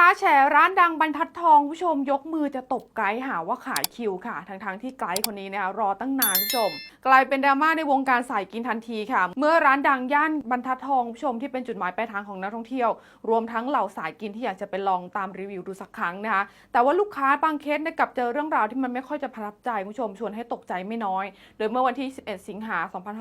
ค้าแฉร้านดังบรรทัดทองผู้ชมยกมือจะตบไกด์หาว่าขายคิวค่ะทั้งๆที่ไกด์คนนี้นะคะรอตั้งนานผู้ชม กลายเป็นดราม่าในวงการสายกินทันทีค่ะ เมื่อร้านดังย่านบรรทัดทองผู้ชมที่เป็นจุดหมายปลายทางของนักท่องเที่ยว รวมทั้งเหล่าสายกินที่อยากจะไปลองตามรีวิวดูสักครั้งนะคะแต่ว่าลูกค้าบางเคสได้กลับเจอเรื่องราวที่มันไม่ค่อยจะประทับใจผู้ชมชวนให้ตกใจไม่น้อย โดยเมื่อวันที่ 11 สิงหา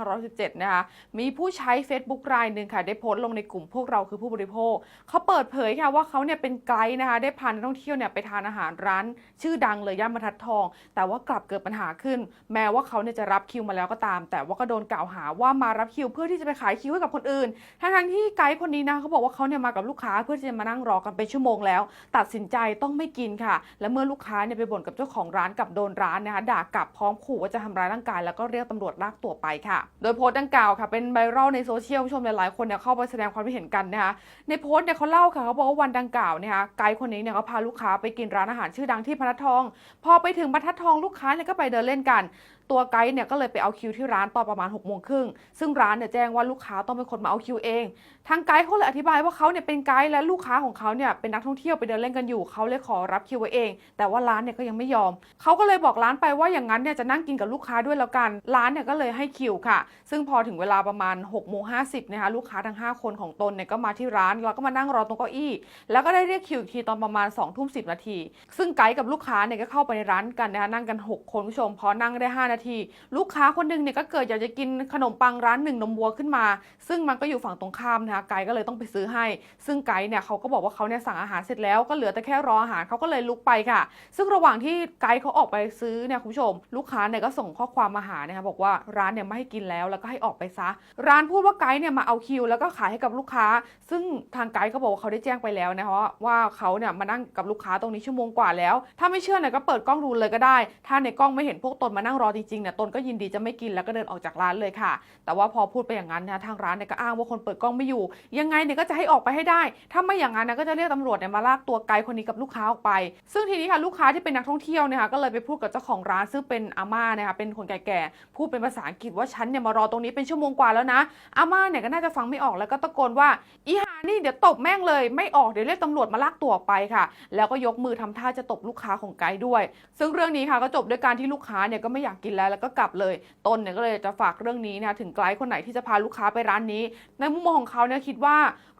2517 นะคะมีผู้ใช้ Facebook รายหนึ่งค่ะได้โพสต์ลงในกลุ่มพวกเราคือผู้บริโภคเขาเปิดเผยค่ะว่าเขาเนี่ยเป็นไกด์นะคะ ได้พานักท่องเที่ยวเนี่ยไปทานอาหารร้าน ชื่อดังเลยย่านบรรทัดทอง แต่ว่ากลับเกิดปัญหาขึ้น แม้ว่าเขาเนี่ยจะรับคิวมาแล้วก็ตาม แต่ว่าก็โดนกล่าวหาว่ามารับคิว เพื่อที่จะไปขายคิวให้กับคนอื่นทั้งๆที่ไกด์คนนี้นะเขาบอกว่าเขาเนี่ยมากับลูกค้าเพื่อที่จะมานั่งรอกันเป็นชั่วโมงแล้ว ตัดสินใจต้องไม่กินค่ะ และเมื่อลูกค้าเนี่ยไปบ่นกับเจ้าของร้านกับโดนร้านนะคะด่ากลับพร้อมขู่ว่าจะทำร้ายร่างกาย แล้วก็เรียกตำรวจลากตัวไปค่ะ โดยโพสต์ดังกล่าวค่ะ เป็นไวรัลในโซเชียลผู้ชมหลายๆคนเนี่ยเข้าไปแสดงความคิดเห็นกันนะคะในโพสต์เนี่ยเขาเล่าค่ะเขาบอกว่าวันดังกล่าวเนี่ยนะคะไกด์คนนี้เนี่ยเขาพาลูกค้าไปกินร้านอาหารชื่อดังที่พนัททอง พอไปถึงพนัททองลูกค้าเนี่ยก็ไปเดินเล่นกัน ตัวไกด์เนี่ยก็เลยไปเอาคิวที่ร้านตอนประมาณ6กโมงครึ่งซึ่งร้านเนี่ยแจ้งว่าลูกค้าต้องเป็นคนมาเอาคิวเอง ทางไกด์เขาเลยอธิบายว่าเขาเนี่ยเป็นไกด์และลูกค้าของเขาเนี่ยเป็นนักท่องเที่ยวไปเดินเล่นกันอยู่เขาเลยขอรับคิวไว้เอง แต่ว่าร้านเนี่ยก็ยังไม่ยอมเขาก็เลยบอกร้านไปว่าอย่างนั้นเนี่ยจะนั่งกินกับลูกค้าด้วยแล้วกัน ร้านเนี่ยก็เลยให้คิวค่ะ ซึ่งพอถึงเวลาประมาณ6กโมงห้นะคะลูกค้าทั้ง 5 คนของตนเนี่ยก็มาที่ร้านแล้วก็มานั่งรอตรงเก้าอี้ แล้วก็ได้เรียกคิวอีกทีตอนประมาณ2องทุ่มสินาที ซึ่งไกด์กับลูกค้าเนี่ยก็เข้าไปในร้านกันนะคะนั่งกัน 6 คนผู้ชมพอนั่งได้ 5นาที ลูกค้าคนหนึ่งเนี่ยก็เกิดอยากจะกินขนมปังร้านหนึ่งนมวัวขึ้นมา ซึ่งมันก็อยู่ฝั่งตรงข้ามนะคะไกด์ก็เลยต้องไปซื้อให้ ซึ่งไกด์เนี่ยเขาก็บอกว่าเขาเนี่ยสั่งอาหารเสร็จแล้วก็เหลือแต่แค่รออาหารเขาก็เลยลุกไปค่ะ ซึ่งระหว่างที่ไกด์เขาออกไปซื้อเนี่ยคุณผู้ชม ลูกค้าเนี่ยก็ส่งข้อความมาหานะคะบอกว่าร้านเนี่ยไม่ให้กินแล้วแล้วก็ให้ออกไปซะ ร้านพูดว่าไกด์เนี่ยมาเอาคิว แล้วก็ขายให้กับลูกค้า ซึ่งทางไกด์เขาบอกว่าเขาได้แจ้งไปแล้วนะคะว่าว่าเขาเนี่ยมานั่งกับลูกค้าตรงนี้ชั่วโมงกว่าแล้ว ถ้าไม่เชื่อเนี่ยก็เปิดกล้องดูเลยก็ได้ ถ้าในกล้องไม่เห็นพวกตนมานั่งรอจจริงเนี่ยตนก็ยินดีจะไม่กินแล้วก็เดินออกจากร้านเลยค่ะ แต่ว่าพอพูดไปอย่างนั้นนะทางร้านเนี่ยก็อ้างว่าคนเปิดกล้องไม่อยู่ ยังไงเนี่ยก็จะให้ออกไปให้ได้ ถ้าไม่อย่างนั้นนะก็จะเรียกตำรวจเนี่ยมาลากตัวไกด์คนนี้กับลูกค้าออกไป ซึ่งทีนี้ค่ะลูกค้าที่เป็นนักท่องเที่ยวเนี่ยค่ะก็เลยไปพูดกับเจ้าของร้านซึ่งเป็นอาม่านะคะเป็นคนแก่ๆพูดเป็นภาษาอังกฤษว่าฉันเนี่ยมารอตรงนี้เป็นชั่วโมงกว่าแล้วนะอาม่าเนี่ยก็น่าจะฟังไม่ออกแล้วก็ตะโกนว่าอีหานี่เดี๋ยวตบแม่งเลยไม่ออกเดี๋ยวเรียกตำรวจมาลากตัวออกไปค่ะ แล้วก็ยกมือทำท่าจะตบลูกค้าของไกด์ด้วย ซึ่งเรื่องนี้ค่ะก็จบด้วยการที่ลูกค้าเนี่ยก็ไม่อยากกินแล้วแล้วก็กลับเลยตนเนี่ยก็เลยจะฝากเรื่องนี้นะถึงไกด์คนไหนที่จะพาลูกค้าไปร้านนี้ ในมุมมองของเขาเนี่ยคิดว่า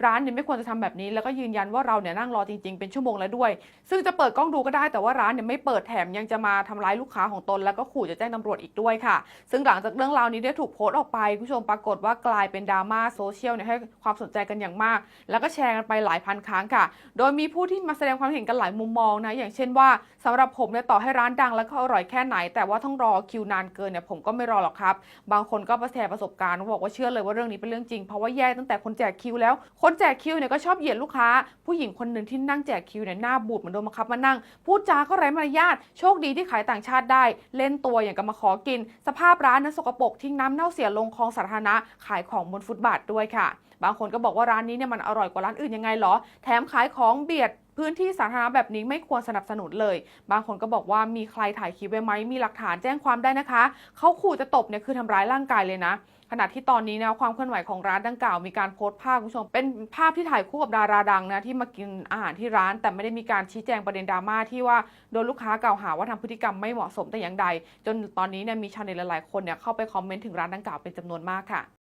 ร้านเนี่ยไม่ควรจะทำแบบนี้ แล้วก็ยืนยันว่าเราเนี่ยนั่งรอจริงๆเป็นชั่วโมงแล้วด้วย ซึ่งจะเปิดกล้องดูก็ได้แต่ว่าร้านเนี่ยไม่เปิดแถมยังจะมาทำร้ายลูกค้าของตน แล้วก็ขู่จะแจ้งตำรวจอีกด้วยค่ะ ซึ่งหลังจากเรื่องราวนี้ได้ถูกโพสต์ออกไปผู้ชมปรากฏว่ากลายเป็นดราม่าโซเชียลเนี่ยให้ความสนใจกันอย่างมาก แล้วก็แชร์กันไปหลายพันครั้งค่ะ โดยมีผู้ที่มาแสดงความเห็นกันหลายมุมมองนะอย่างเช่นว่าสำหรับผมเนี่ยต่อให้ร้านดังแล้วก็อร่อยแค่ไหน แต่ว่าต้องรอคิวนานเกินเนี่ยผมก็ไม่รอหรอกครับ บางคนก็มาแชร์ประสบการณ์บอกว่าเชื่อเลยว่าเรื่องนี้เป็นเรื่องจริงเพราะว่าแย่ตั้งแต่คนแจกคิวแล้ว คนแจกคิวเนี่ยก็ชอบเหยียดลูกค้า ผู้หญิงคนหนึ่งที่นั่งแจกคิวเนี่ยหน้าบูดเหมือนโดนบังคับมานั่ง พูดจาก็ไร้มารยาทโชคดีที่ขายต่างชาติได้ เล่นตัวอย่างกับมาขอกิน สภาพร้านนั้นสกปรกทิ้งน้ำเน่าเสียลงคลองสาธารณะขายของบนฟุตบาทด้วยค่ะ บางคนก็บอกว่าร้านนี้เนี่ยมันอร่อยกว่าร้านอื่นยังไงเหรอ แถมขายของเบียด พื้นที่สาธารณะแบบนี้ไม่ควรสนับสนุนเลย บางคนก็บอกว่ามีใครถ่ายคลิปไว้ไหมมีหลักฐานแจ้งความได้นะคะ เขาขู่จะตบเนี่ยคือทำร้ายร่างกายเลยนะขณะที่ตอนนี้นะความเคลื่อนไหวของร้านดังกล่าวมีการโพสต์ภาพคุณผู้ชม เป็นภาพที่ถ่ายคู่กับดาราดังนะที่มากินอาหารที่ร้าน แต่ไม่ได้มีการชี้แจงประเด็นดราม่าที่ว่าโดนลูกค้ากล่าวหาว่าทำพฤติกรรมไม่เหมาะสมแต่อย่างใด จนตอนนี้เนี่ยมีชาวเน็ตหลายๆคนเนี่ยเข้าไปคอมเมนต์ถึงร้านดังกล่าวเป็นจำนวนมากค่ะ